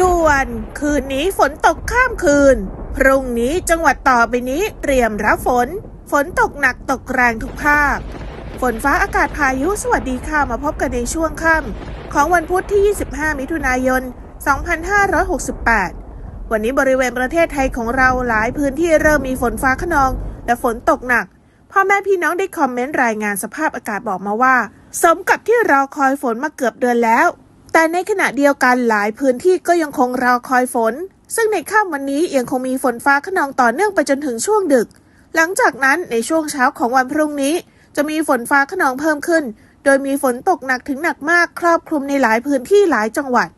ด่วน คืนนี้ฝนตกข้ามคืน พรุ่งนี้จังหวัดต่อไปนี้เตรียมรับฝน ฝนตกหนักตกแรงทุกภาค ฝนฟ้าอากาศพายุสวัสดีค่ะมาพบกันในช่วงค่ำของวันพุธที่ 25 มิถุนายน 2568 วันนี้บริเวณประเทศไทยของเราหลายพื้นที่เริ่มมีฝนฟ้าขนอง และฝนตกหนักพ่อแม่พี่น้องได้คอมเมนต์รายงานสภาพอากาศบอกมาว่า สมกับที่เราคอยฝนมาเกือบเดือนแล้ว แต่ในขณะเดียวกันหลายพื้นที่ก็ยังคงรอคอยฝน ซึ่งในค่ำวันนี้ยังคงมีฝนฟ้าขนองต่อเนื่องไปจนถึงช่วงดึก หลังจากนั้นในช่วงเช้าของวันพรุ่งนี้ จะมีฝนฟ้าขนองเพิ่มขึ้น โดยมีฝนตกหนักถึงหนักมากครอบคลุมในหลายพื้นที่หลายจังหวัด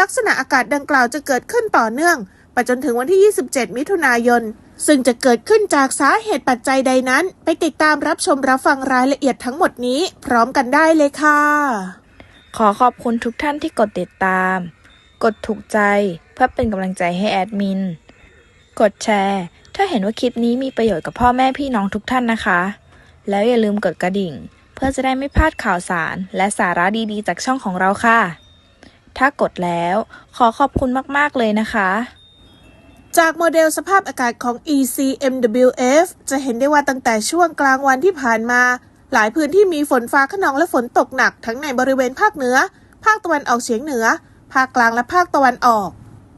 ลักษณะอากาศดังกล่าวจะเกิดขึ้นต่อเนื่องไปจนถึงวันที่ 27 มิถุนายน ซึ่งจะเกิดขึ้นจากสาเหตุปัจจัยใดนั้น ไปติดตามรับชมรับฟังรายละเอียดทั้งหมดนี้ พร้อมกันได้เลยค่ะ ขอขอบคุณทุกท่านที่กดติดตาม กดถูกใจเพื่อเป็นกำลังใจให้แอดมิน กดแชร์ ถ้าเห็นว่าคลิปนี้มีประโยชน์กับพ่อแม่พี่น้องทุกท่านนะคะ แล้วอย่าลืมกดกระดิ่ง เพื่อจะได้ไม่พลาดข่าวสาร และสาระดีๆ จากช่องของเราค่ะ ถ้ากดแล้วขอขอบคุณมากๆเลยนะคะ จากโมเดลสภาพอากาศของ ECMWF จะเห็นได้ว่าตั้งแต่ช่วงกลางวันที่ผ่านมา หลายพื้นที่มีฝนฟ้าขนองและฝนตกหนักทั้งในบริเวณภาคเหนือ ภาคตะวันออกเฉียงเหนือ ภาคกลางและภาคตะวันออก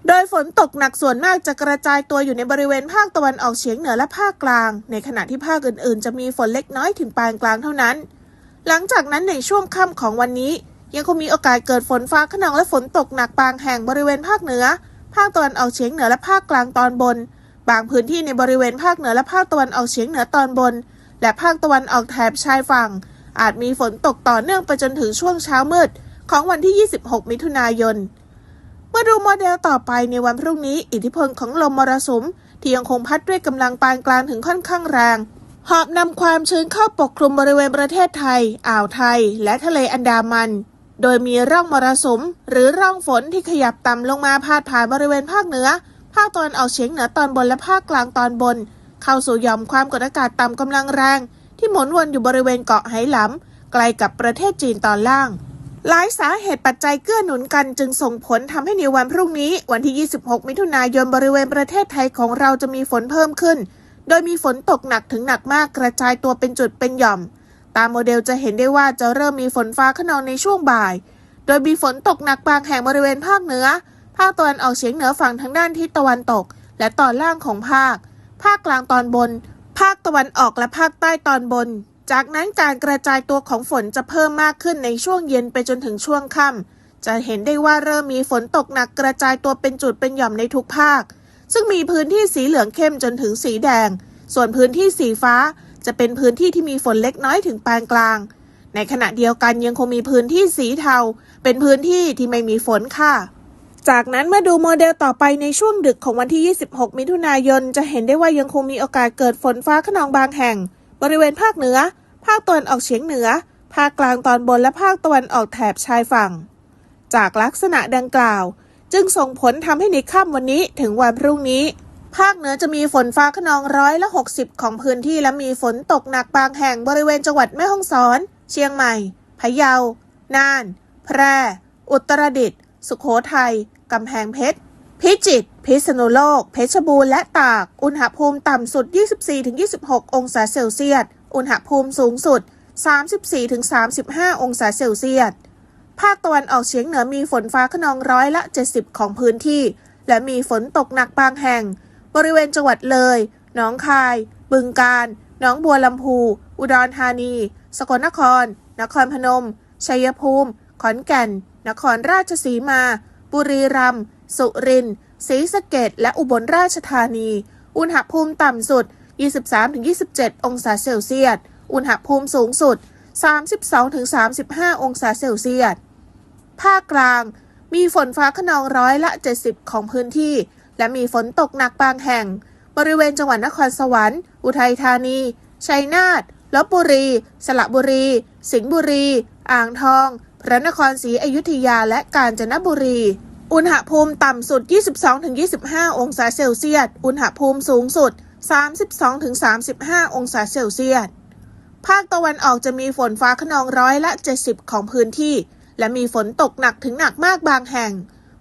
โดยฝนตกหนักส่วนมากจะกระจายตัวอยู่ในบริเวณภาคตะวันออกเฉียงเหนือและภาคกลาง ในขณะที่ภาคอื่น ๆ จะมีฝนเล็กน้อยถึงปานกลางเท่านั้น หลังจากนั้นในช่วงค่ำของวันนี้ ยังคงมีโอกาสเกิดฝนฟ้าขนองและฝนตกหนักบางแห่งบริเวณภาคเหนือ ภาคตะวันออกเฉียงเหนือและภาคกลางตอนบน บางพื้นที่ในบริเวณภาคเหนือและภาคตะวันออกเฉียงเหนือตอนบน และภาคตะวันออกแถบชายฝั่ง อาจมีฝนตกต่อเนื่องไปจนถึงช่วงเช้ามืด ของวันที่ 26 มิถุนายนเมื่อดูโมเดลต่อไปในวันพรุ่งนี้ อิทธิพลของลมมรสุม ที่ยังคงพัดด้วยกำลังปานกลางถึงค่อนข้างแรง หอบนำความชื้นเข้าปกคลุมบริเวณประเทศไทย อ่าวไทย และทะเลอันดามันโดยมีร่องมรสุม หรือร่องฝนที่ขยับต่ำลงมาพาดผ่านบริเวณภาคเหนือ ภาคตะวันออกเฉียงเหนือตอนบนและภาคกลางตอนบน เข้าสู่ย่อมความกดอากาศต่ำกำลังแรง ที่หมุนวนอยู่บริเวณเกาะไหหลำไกล้กับประเทศจีนตอนล่าง หลายสาเหตุปัจจัยเกื้อหนุนกันจึงส่งผลทำให้ในวันพรุ่งนี้ วันที่ 26 มิถุนายนบริเวณประเทศไทยของเราจะมีฝนเพิ่มขึ้น โดยมีฝนตกหนักถึงหนักมากกระจายตัวเป็นจุดเป็นหย่อม ตามโมเดลจะเห็นได้ว่าจะเริ่มมีฝนฟ้าขนองในช่วงบ่าย โดยมีฝนตกหนักบางแห่งบริเวณภาคเหนือภาคตะวันออกเฉียงเหนือฝั่งทางด้านทิศตะวันตก และตอนล่างของภาค ภาคกลางตอนบน ภาคตะวันออกและภาคใต้ตอนบน จากนั้นการกระจายตัวของฝนจะเพิ่มมากขึ้นในช่วงเย็นไปจนถึงช่วงค่ำจะเห็นได้ว่าเริ่มมีฝนตกหนักกระจายตัวเป็นจุดเป็นหย่อมในทุกภาค ซึ่งมีพื้นที่สีเหลืองเข้มจนถึงสีแดง ส่วนพื้นที่สีฟ้าจะเป็นพื้นที่ที่มีฝนเล็กน้อยถึงปานกลาง ในขณะเดียวกันยังคงมีพื้นที่สีเทา เป็นพื้นที่ที่ไม่มีฝนค่ะ จากนั้นเมื่อดูโมเดลต่อไปในช่วงดึกของวันที่ 26 มิถุนายน จะเห็นได้ว่ายังคงมีโอกาสเกิดฝนฟ้าขนองบางแห่ง บริเวณภาคเหนือ ภาคตะวันออกเฉียงเหนือ ภาคกลางตอนบนและภาคตะวันออกแถบชายฝั่ง จากลักษณะดังกล่าว จึงส่งผลทำให้ในค่ำวันนี้ถึงวันพรุ่งนี้ ภาคเหนือจะมีฝนฟ้าขนองร้อยละ 60 ของพื้นที่และมีฝนตกหนักบางแห่งบริเวณจังหวัดแม่ฮ่องสอน เชียงใหม่ พะเยา น่าน แพร่ อุตรดิตถ์ สุขโขทัย กำแพงเพชร พิจิตร พิษณุโลก เพชรบูรณ์ และตาก อุณหภูมิต่ำสุด 24-26 องศาเซลเซียส อุณหภูมิสูงสุด 34-35 องศาเซลเซียส ภาคตะวันออกเฉียงเหนือมีฝนฟ้าขนองร้อยละ 70 ของพื้นที่ และมีฝนตกหนักบางแห่ง บริเวณจังหวัดเลย หนองคาย บึงกาฬ หนองบัวลำพู อุดรธานี สกลนคร นครพนม ชัยภูมิ ขอนแก่น นครราชสีมา บุรีรัมย์ สุรินทร์ ศรีสะเกดและอุบลราชธานี อุณหภูมิต่ำสุด 23-27 องศาเซลเซียส อุณหภูมิสูงสุด 32-35 องศาเซลเซียส ภาคกลาง มีฝนฟ้าขนองร้อยละ 70 ของพื้นที่ และมีฝนตกหนักบางแห่ง บริเวณจังหวัดนครสวรรค์ อุทัยธานี ชัยนาทลบบุรี สระบุรี สิงห์บุรี อ่างทอง พระนครศรีอยุธยาและกาญจนบุรี อุณหภูมิต่ำสุด 22-25 องศาเซลเซียส อุณหภูมิสูงสุด 32-35 องศาเซลเซียส ภาคตะวันออกจะมีฝนฟ้าขนองร้อยละ 70 ของพื้นที่ และมีฝนตกหนักถึงหนักมากบางแห่ง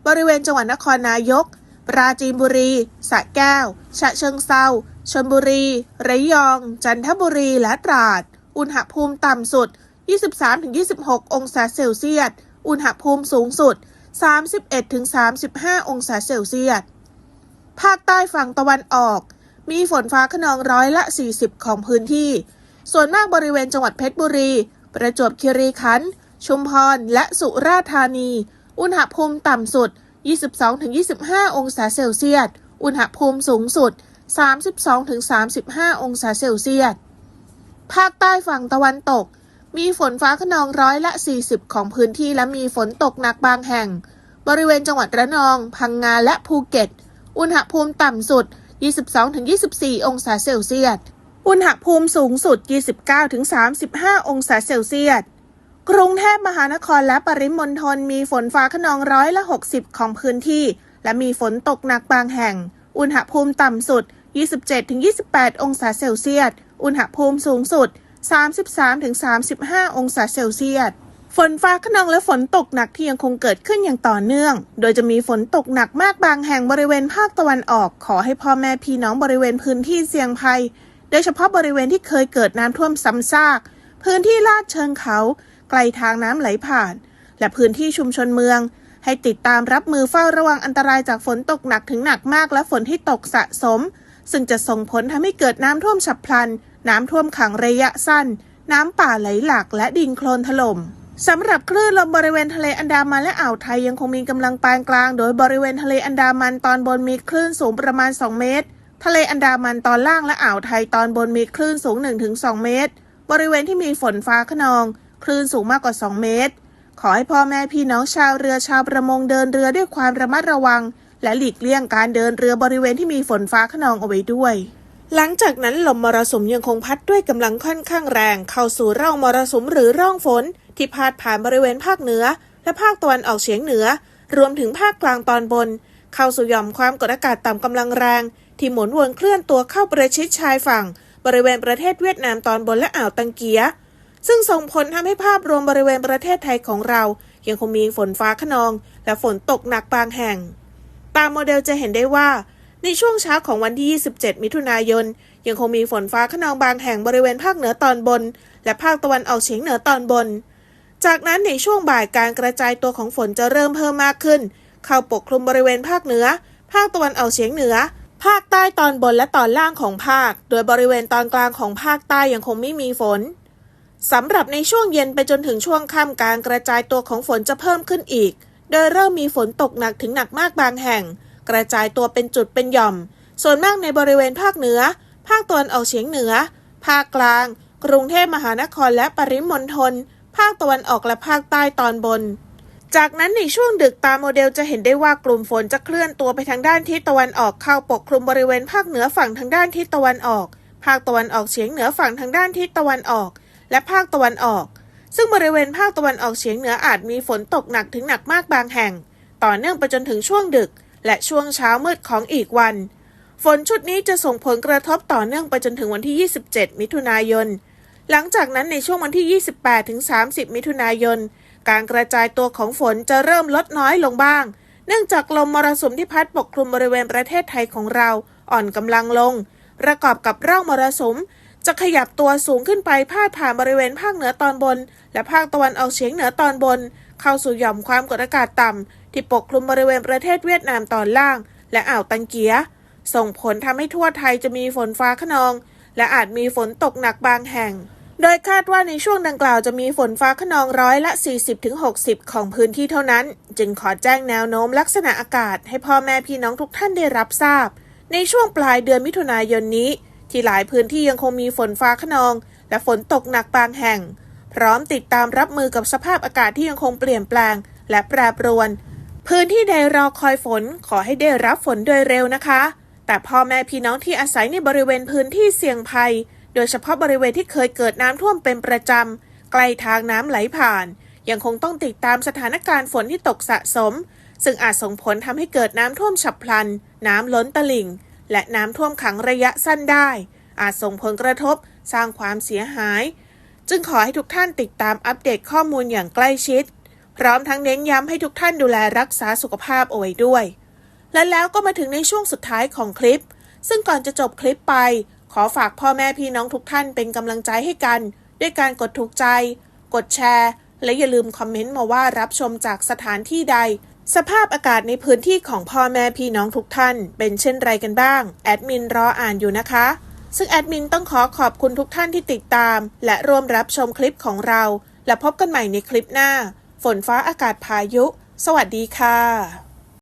บริเวณจังหวัดนครนายก ปราจีนบุรี สระแก้ว ฉะเชิงเซาชลบุรี ระยอง จันทบุรี และตราด อุณหภูมิต่ำสุด 23-26 องศาเซลเซียส อุณหภูมิสูงสุด 31-35 องศาเซลเซียส ภาคใต้ฝั่งตะวันออก มีฝนฟ้าขนองร้อยละ 40 ของพื้นที่ ส่วนมากบริเวณจังหวัดเพชรบุรี ประจวบคีรีขันธ์ ชุมพร และสุราษฎร์ธานี อุณหภูมิต่ำสุด 22-25 องศาเซลเซียส อุณหภูมิสูงสุด 32-35 องศาเซลเซียส ภาคใต้ฝั่งตะวันตก มีฝนฟ้าขนองร้อยละ 40 ของพื้นที่และมีฝนตกหนักบางแห่ง บริเวณจังหวัดระนอง พังงาและภูเก็ต อุณหภูมิต่ำสุด 22-24 องศาเซลเซียส อุณหภูมิสูงสุด 29-35 องศาเซลเซียส กรุงเทพมหานครและปริมณฑลมีฝนฟ้าขนองร้อยละ 60 ของพื้นที่ และมีฝนตกหนักบางแห่ง อุณหภูมิต่ำสุด 27-28 องศาเซลเซียส อุณหภูมิสูงสุด 33-35 องศาเซลเซียส ฝนฟ้าขนองและฝนตกหนักที่ยังคงเกิดขึ้นอย่างต่อเนื่อง โดยจะมีฝนตกหนักมากบางแห่งบริเวณภาคตะวันออก ขอให้พ่อแม่พี่น้องบริเวณพื้นที่เสี่ยงภัย โดยเฉพาะบริเวณที่เคยเกิดน้ำท่วมซ้ำซาก พื้นที่ลาดเชิงเขา ไกลทางน้ำไหลผ่าน และพื้นที่ชุมชนเมืองให้ติดตามรับมือเฝ้าระวังอันตรายจากฝนตกหนักถึงหนักมากและฝนที่ตกสะสม ซึ่งจะส่งผลทำให้เกิดน้ำท่วมฉับพลัน น้ำท่วมขังระยะสั้น น้ำป่าไหลหลากและดินโคลนถล่มสำหรับคลื่นลมบริเวณทะเลอันดามันและอ่าวไทยยังคงมีกำลังปานกลาง โดยบริเวณทะเลอันดามันตอนบนมีคลื่นสูงประมาณ 2 เมตร ทะเลอันดามันตอนล่างและอ่าวไทยตอนบนมีคลื่นสูง 1-2 เมตร บริเวณที่มีฝนฟ้าขนอง คลื่นสูงมากกว่า 2 เมตร ขอให้พ่อแม่พี่น้องชาวเรือชาวประมงเดินเรือด้วยความระมัดระวัง และหลีกเลี่ยงการเดินเรือบริเวณที่มีฝนฟ้าขนองเอาไว้ด้วย หลังจากนั้นลมมรสุมยังคงพัดด้วยกำลังค่อนข้างแรง เข้าสู่ร่องมรสุมหรือร่องฝน ที่พาดผ่านบริเวณภาคเหนือ และภาคตะวันออกเฉียงเหนือ รวมถึงภาคกลางตอนบน เข้าสู่หย่อมความกดอากาศต่ำกำลังแรง ที่หมุนวนเคลื่อนตัวเข้าประชิดชายฝั่ง บริเวณประเทศเวียดนามตอนบนและอ่าวตังเกีย ซึ่งส่งผลทำให้ภาพรวมบริเวณประเทศไทยของเรา ยังคงมีฝนฟ้าขนอง และฝนตกหนักบางแห่ง ตามโมเดลจะเห็นได้ว่า ในช่วงเช้าของวันที่ 27 มิถุนายน ยังคงมีฝนฟ้าขนองบางแห่งบริเวณภาคเหนือตอนบน และภาคตะวันออกเฉียงเหนือตอนบน จากนั้นในช่วงบ่ายการกระจายตัวของฝนจะเริ่มเพิ่มมากขึ้น เข้าปกคลุมบริเวณภาคเหนือ ภาคตะวันออกเฉียงเหนือ ภาคใต้ตอนบนและตอนล่างของภาค โดยบริเวณตอนกลางของภาคใต้ยังคงไม่มีฝนสำหรับในช่วงเย็นไปจนถึงช่วงค่ำการกระจายตัวของฝนจะเพิ่มขึ้นอีก โดยเริ่มมีฝนตกหนักถึงหนักมากบางแห่ง กระจายตัวเป็นจุดเป็นหย่อม ส่วนมากในบริเวณภาคเหนือ ภาคตะวันออกเฉียงเหนือ ภาคกลาง กรุงเทพมหานครและปริมณฑล ภาคตะวันออกและภาคใต้ตอนบน จากนั้นในช่วงดึกตามโมเดลจะเห็นได้ว่ากลุ่มฝนจะเคลื่อนตัวไปทางด้านทิศตะวันออกเข้าปกคลุมบริเวณภาคเหนือฝั่งทางด้านทิศตะวันออก ภาคตะวันออกเฉียงเหนือฝั่งทางด้านทิศตะวันออก และภาคตะวันออก ซึ่งบริเวณภาคตะวันออกเฉียงเหนืออาจมีฝนตกหนักถึงหนักมากบางแห่ง ต่อเนื่องไปจนถึงช่วงดึก และช่วงเช้ามืดของอีกวัน ฝนชุดนี้จะส่งผลกระทบต่อเนื่องไปจนถึงวันที่ 27 มิถุนายน หลังจากนั้นในช่วงวันที่ 28 ถึง 30 มิถุนายน การกระจายตัวของฝนจะเริ่มลดน้อยลงบ้าง เนื่องจากลมมรสุมที่พัดปกคลุมบริเวณประเทศไทยของเราอ่อนกำลังลง ประกอบกับร่องมรสุมจะขยับตัวสูงขึ้นไปพาดผ่านบริเวณภาคเหนือตอนบน และภาคตะวันออกเฉียงเหนือตอนบน เข้าสู่หย่อมความกดอากาศต่ำ ที่ปกคลุมบริเวณประเทศเวียดนามตอนล่าง และอ่าวตังเกีย ส่งผลทำให้ทั่วไทยจะมีฝนฟ้าขนอง และอาจมีฝนตกหนักบางแห่ง โดยคาดว่าในช่วงดังกล่าวจะมีฝนฟ้าขนองร้อยละ 40-60 ของพื้นที่เท่านั้น จึงขอแจ้งแนวโน้มลักษณะอากาศให้พ่อแม่พี่น้องทุกท่านได้รับทราบ ในช่วงปลายเดือนมิถุนายนนี้ ที่หลายพื้นที่ยังคงมีฝนฟ้าขนอง และฝนตกหนักบางแห่ง พร้อมติดตามรับมือกับสภาพอากาศที่ยังคงเปลี่ยนแปลง และแปรปรวน พื้นที่ใดรอคอยฝนขอให้ได้รับฝนโดยเร็วนะคะ แต่พ่อแม่พี่น้องที่อาศัยในบริเวณพื้นที่เสี่ยงภัย โดยเฉพาะบริเวณที่เคยเกิดน้ำท่วมเป็นประจำใกล้ทางน้ำไหลผ่าน ยังคงต้องติดตามสถานการณ์ฝนที่ตกสะสม ซึ่งอาจส่งผลทำให้เกิดน้ำท่วมฉับพลัน น้ำล้นตลิ่ง และน้ำท่วมขังระยะสั้นได้ อาจส่งผลกระทบ สร้างความเสียหาย จึงขอให้ทุกท่านติดตามอัปเดตข้อมูลอย่างใกล้ชิด พร้อมทั้งเน้นย้ำให้ทุกท่านดูแลรักษาสุขภาพเอาไว้ด้วย และแล้วก็มาถึงในช่วงสุดท้ายของคลิป ซึ่งก่อนจะจบคลิปไป ขอฝากพ่อแม่พี่น้องทุกท่านเป็นกำลังใจให้กัน ด้วยการกดถูกใจ กดแชร์ และอย่าลืมคอมเมนต์มาว่ารับชมจากสถานที่ใด สภาพอากาศในพื้นที่ของพ่อแม่พี่น้องทุกท่าน เป็นเช่นไรกันบ้างแอดมินรออ่านอยู่นะคะซึ่งแอดมินต้องขอขอบคุณทุกท่านที่ติดตาม และร่วมรับชมคลิปของเรา และพบกันใหม่ในคลิปหน้า ฝนฟ้าอากาศพายุ สวัสดีค่ะ